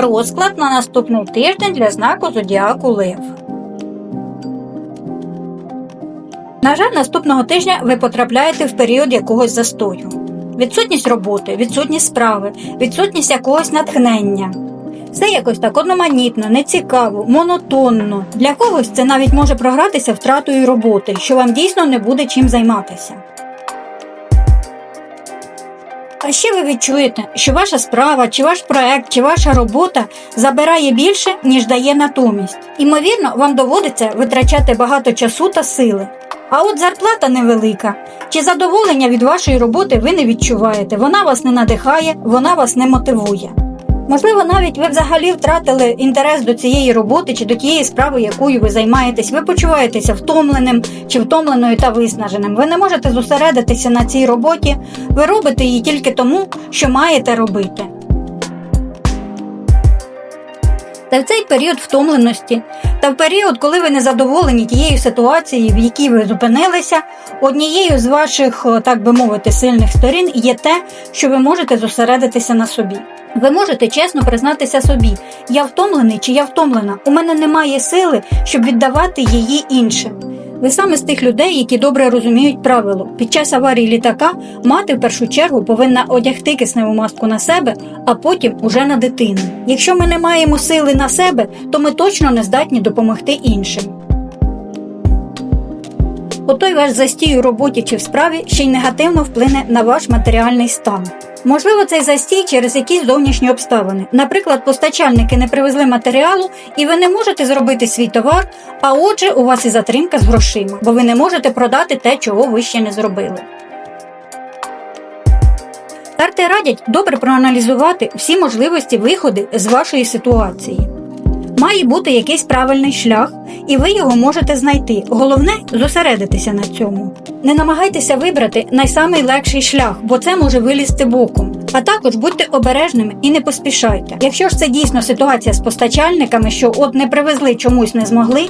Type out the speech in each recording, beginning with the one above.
Розклад на наступний тиждень для знаку Зодіаку Лев. На жаль, наступного тижня ви потрапляєте в період якогось застою. Відсутність роботи, відсутність справи, відсутність якогось натхнення. Все якось так одноманітно, нецікаво, монотонно. Для когось це навіть може програтися втратою роботи, що вам дійсно не буде чим займатися. А ще ви відчуєте, що ваша справа, чи ваш проект, чи ваша робота забирає більше, ніж дає натомість. Імовірно, вам доводиться витрачати багато часу та сили. А от зарплата невелика. Чи задоволення від вашої роботи ви не відчуваєте? Вона вас не надихає, вона вас не мотивує. Можливо, навіть ви взагалі втратили інтерес до цієї роботи чи до тієї справи, якою ви займаєтесь. Ви почуваєтеся втомленим чи втомленою та виснаженим. Ви не можете зосередитися на цій роботі, ви робите її тільки тому, що маєте робити. Та в цей період втомленості, та в період, коли ви не задоволені тією ситуацією, в якій ви зупинилися, однією з ваших, так би мовити, сильних сторін є те, що ви можете зосередитися на собі. Ви можете чесно признатися собі, я втомлений чи я втомлена, у мене немає сили, щоб віддавати її іншим. Ви саме з тих людей, які добре розуміють правило. Під час аварії літака мати в першу чергу повинна одягти кисневу маску на себе, а потім уже на дитину. Якщо ми не маємо сили на себе, то ми точно не здатні допомогти іншим. Отой ваш застій у роботі чи в справі ще й негативно вплине на ваш матеріальний стан. Можливо, цей застій через якісь зовнішні обставини. Наприклад, постачальники не привезли матеріалу, і ви не можете зробити свій товар, а отже, у вас і затримка з грошима, бо ви не можете продати те, чого ви ще не зробили. Карти радять добре проаналізувати всі можливості виходи з вашої ситуації. Має бути якийсь правильний шлях, і ви його можете знайти. Головне зосередитися на цьому. Не намагайтеся вибрати найсамий легший шлях, бо це може вилізти боком. А також будьте обережними і не поспішайте. Якщо ж це дійсно ситуація з постачальниками, що от не привезли чомусь не змогли,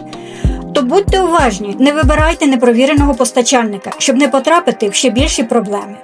то будьте уважні, не вибирайте непровіреного постачальника, щоб не потрапити в ще більші проблеми.